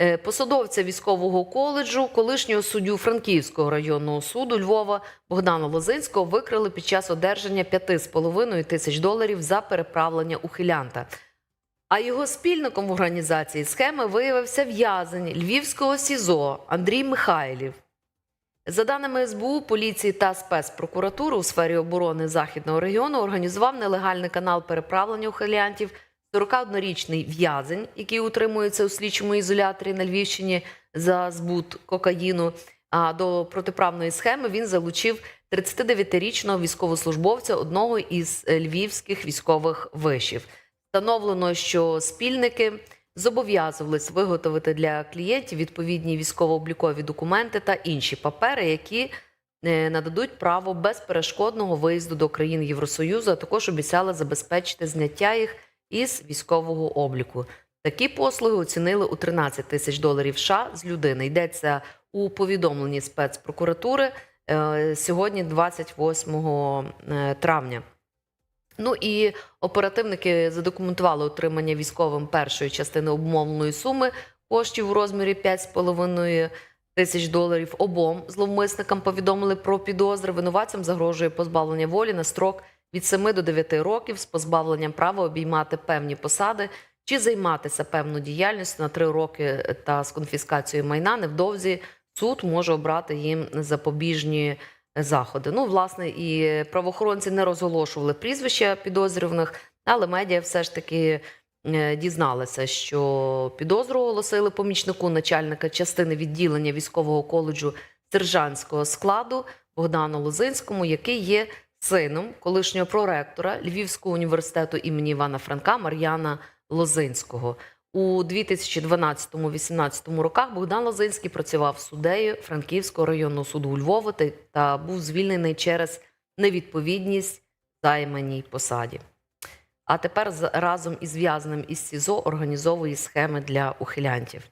Е, Посадовця військового коледжу, колишнього суддю Франківського районного суду Львова Богдана Лозинського викрили під час одержання 5,5 тисяч доларів за переправлення ухилянта. А його спільником в організації схеми виявився в'язень Львівського СІЗО Андрій Михайлів. За даними СБУ, поліції та спецпрокуратури у сфері оборони західного регіону організував нелегальний канал переправлення ухилянтів 41-річний в'язень, який утримується у слідчому ізоляторі на Львівщині за збут кокаїну. А до протиправної схеми він залучив 39-річного військовослужбовця одного із е, львівських військових вишів. Встановлено, що спільники зобов'язувались виготовити для клієнтів відповідні військово-облікові документи та інші папери, які е, нададуть право безперешкодного виїзду до країн Євросоюзу, а також обіцяли забезпечити зняття їх із військового обліку. Такі послуги оцінили у 13 тисяч доларів США з людини. Йдеться у повідомленні спецпрокуратури е, сьогодні, 28 е, травня. Ну і оперативники задокументували отримання військовим першої частини обумовленої суми коштів у розмірі 5,5 тисяч доларів. Обом зловмисникам повідомили про підозри. Винуватцям загрожує позбавлення волі на строк від 7 до 9 років з позбавленням права обіймати певні посади чи займатися певну діяльністю на 3 роки та з конфіскацією майна. Невдовзі суд може обрати їм запобіжні заходи. Ну, власне, і правоохоронці не розголошували прізвища підозрюваних, але медіа все ж таки е, дізналися, що підозру оголосили помічнику начальника частини відділення військового коледжу сержантського складу Богдану Лозинському, який є сином колишнього проректора Львівського університету імені Івана Франка Мар'яна Лозинського. У 2012-18 роках Богдан Лозинський працював суддею Франківського районного суду у Львові та- був звільнений через невідповідність займаній посаді. А тепер разом із в'язним із СІЗО організовує схеми для ухилянтів.